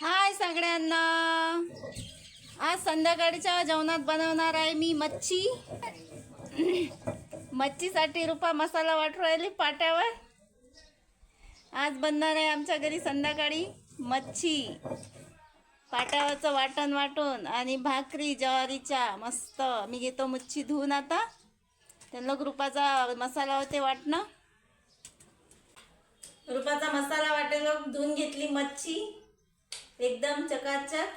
हाय सगळ्यांना. आज संध्याकाळच्या जेवणात बनवणार आहे मी मच्छी. मच्छीसाठी रुपा मसाला वाटू राहिली पाट्यावर. आज बनणार आहे आमच्या घरी संध्याकाळी मच्छी. पाट्यावरचं वाटण वाटून आणि भाकरी ज्वारीच्या मस्त. मी घेतो मच्छी धुवून आता. त्यांना रुपाचा मसाला होते वाटणं. रुपाचा मसाला वाटेल धुवून घेतली मच्छी. एकदम चकाचक.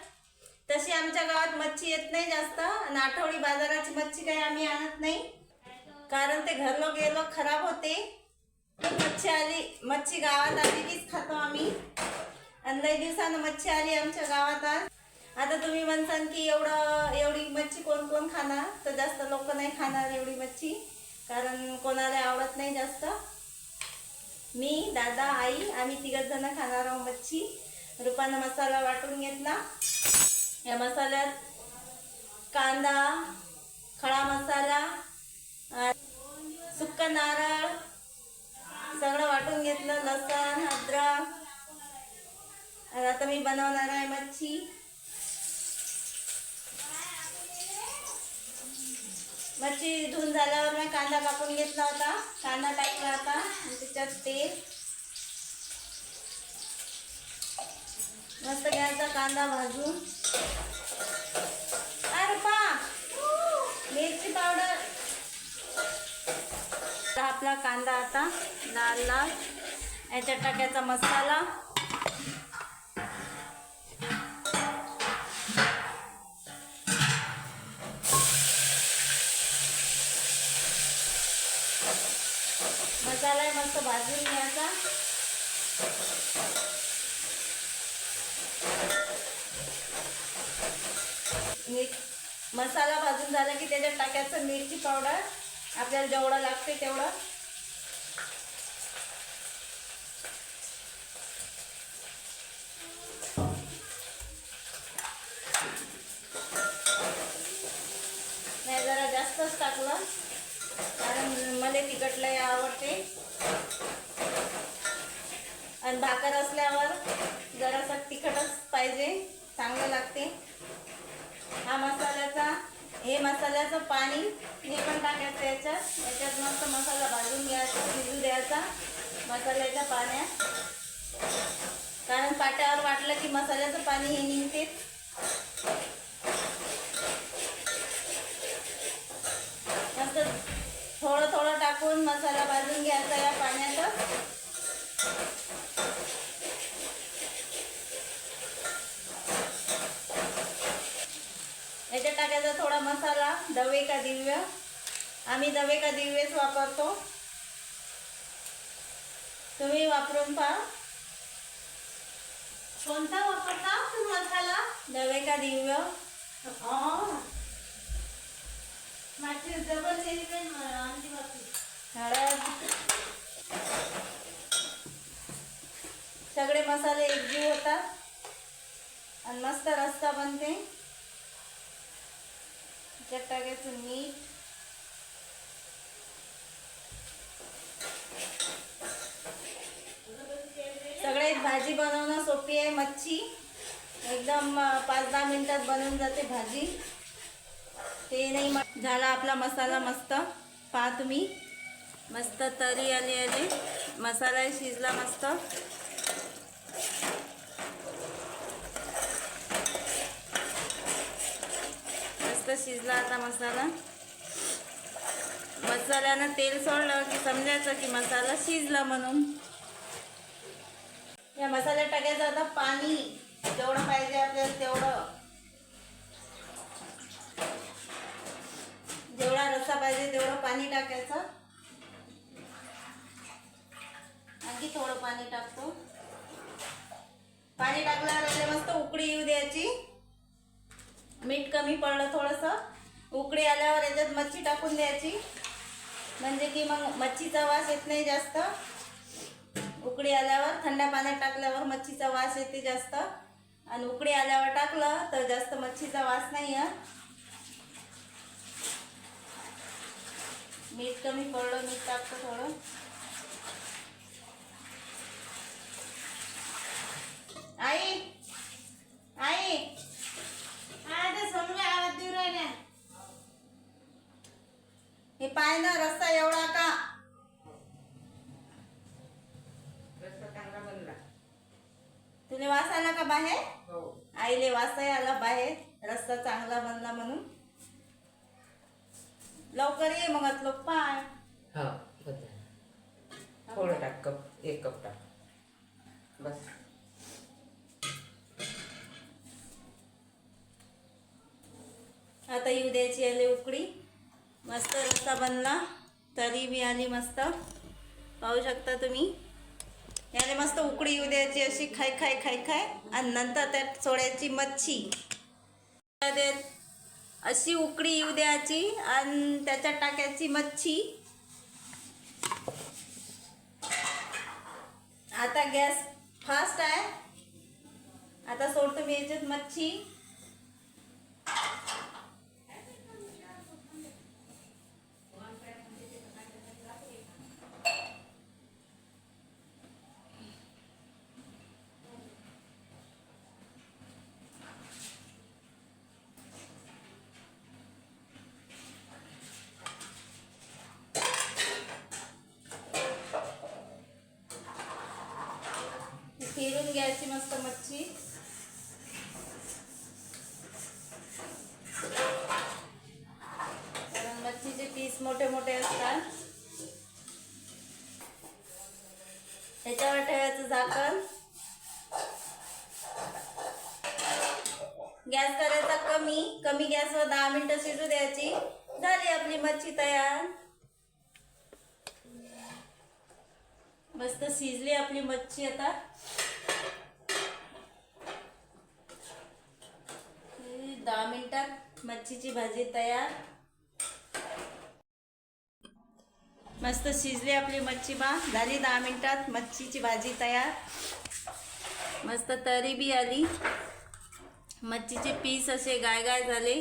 तशी आमच्या गावात मच्छी येत नाही जास्त. आणि आठवडी बाजाराची मच्छी काही आम्ही आणत नाही. कारण ते घरलो गेलो खराब होते. मच्छी आली. मच्छी गावात आली कीच खातो आम्ही. आणि लई दिवसानं मच्छी आली आमच्या गावात आज. आता तुम्ही म्हणसान की एवढं एवढी मच्छी कोण कोण खाणार? तर जास्त लोक नाही खाणार एवढी मच्छी. कारण कोणाला आवडत नाही जास्त. मी दादा आई आम्ही तिघ जण खाणार आहोत मच्छी. रुपानं मसाला वाटून घेतला. या मसाल्यात कांदा खडा मसाला सुक्क नारळ सगळं वाटून घेतलं लसण अद्रक. आणि आता मी बनवणार आहे मच्छी. मच्छी धुवून झाल्यावर मी कांदा कापून घेतला होता. कांदा टाकला होता त्याच्यात तेल. मस्त घ्यायचा कांदा भाजून. अरे पा. मिरची पावडर. आपला कांदा आता लाल लाल. याच्यात टाकायचा मसाला. मसाला मस्त भाजून घ्यायचा मीठ मसाला भाजून झाला की त्याच्यात टाकायचं मिरची पावडर. आपल्याला जेवढं लागते तेवढं. नाही जरा जास्तच टाकलं. कारण मला तिखट लय आवडते. आणि भाकर असल्यावर जरासा तिखटच पाहिजे चांगलं लागते. हा मसाल्याचा हे मसाल्याचं पाणी हे पण टाकायचं याच्यात. याच्यात मस्त मसाला भाजून घ्यायचा शिजू द्यायचा मसाल्याच्या पाण्यात. कारण पाट्यावर वाटलं की मसाल्याचं पाणी हे निघते. मस्त थोडं थोडं टाकून मसाला भाजून घ्यायचा या पाण्यातच टाकायचा थोडा मसाला दवे का दिव्य. आम्ही दवे का दिव्यच वापरतो. तुम्ही वापरून पहा. कोणता वापरता मसाला? दवे का दिव्य. माझी डबल हळद. सगळे मसाले एकजीव होतात. आणि मस्त रस्ता बनते. त्याच्यात टाकायचं मीठ. सगळे भाजी बनवणं सोपी आहे मच्छी. एकदम पाच दहा मिनिटात बनून जाते भाजी. ते नाही झाला आपला मसाला मस्त. पहा तुम्ही. मस्त तरी आली आली. मसाला शिजला मस्त. मस्त शिजला आता मसाला. मसाल्यानं तेल सोडलं की समजायचं की मसाला शिजला म्हणून. या मसाल्यात टाकायचं आता पाणी. जेवढं पाहिजे आपल्याला तेवढं. जेवढा रस्सा पाहिजे तेवढं पाणी टाकायचं. आणखी थोडं पाणी टाकतो. पाणी टाकल्यावर याला मस्त उकळी येऊ द्यायची. मीठ कमी पडलं थोडंसं. उकळी आल्यावर याच्यात मच्छी टाकून द्यायची. म्हणजे की मग मच्छीचा वास येत नाही जास्त. उकळी आल्यावर थंड पाण्यात टाकल्यावर मच्छीचा वास येते जास्त. आणि उकळी आल्यावर टाकलं तर जास्त मच्छीचा वास नाही आहे मीठ कमी पडलं मीठ टाकतो थोडं. आई! हे पाय ना रस्ता एवढा का? तुला वास आला का बाहेर? हो. आईले वासही आला बाहेर. रस्ता चांगला बनला म्हणून. लवकर ये मग आतलो पाय. थोडं टाक कप एक कप टाक. बस. आता येऊ द्यायची आले उकडी मस्त रस्ता बनला. तरी बी आली मस्त. पाहू शकता तुम्ही. याने मस्त उकडी येऊ द्यायची अशी खाय खाय खाय खाय. आणि नंतर त्यात सोडायची मच्छी. अशी उकडी येऊ द्यायची आणि त्याच्यात टाकायची मच्छी. आता गॅस फास्ट आहे. आता सोडतो मी याच्यात मच्छी. फिरून घ्यायची मस्त मच्छी. कारण मच्छीचे पीस मोठे मोठे असतात. त्याच्यावर ठेवायचं झाकण. गॅस करायचा कमी कमी गॅसवर दहा मिनिटं शिजू द्यायची. झाली आपली मच्छी तयार. मस्त शिजली आपली मच्छी आता ही दहा मिनिटात मच्छीची भाजी तयार. मस्त शिजली आपली मच्छी बा. झाली दहा मिनिटात मच्छीची भाजी तयार. मस्त तरी बी आली. मच्छीचे पीस असे गाय गाय झाले.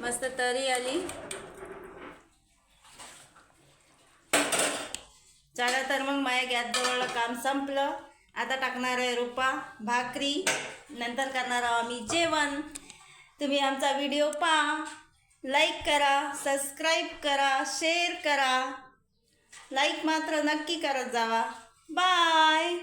मस्त तरी आली. चला तर मग माझ्या गॅसजवळलं काम संपलं. आता टाकणार आहे रुपा भाकरी. नंतर करणार आहोत आम्ही जेवण. तुम्ही आमचा व्हिडिओ पहा लाईक करा सबस्क्राईब करा शेअर करा. लाईक मात्र नक्की करत जावा. बाय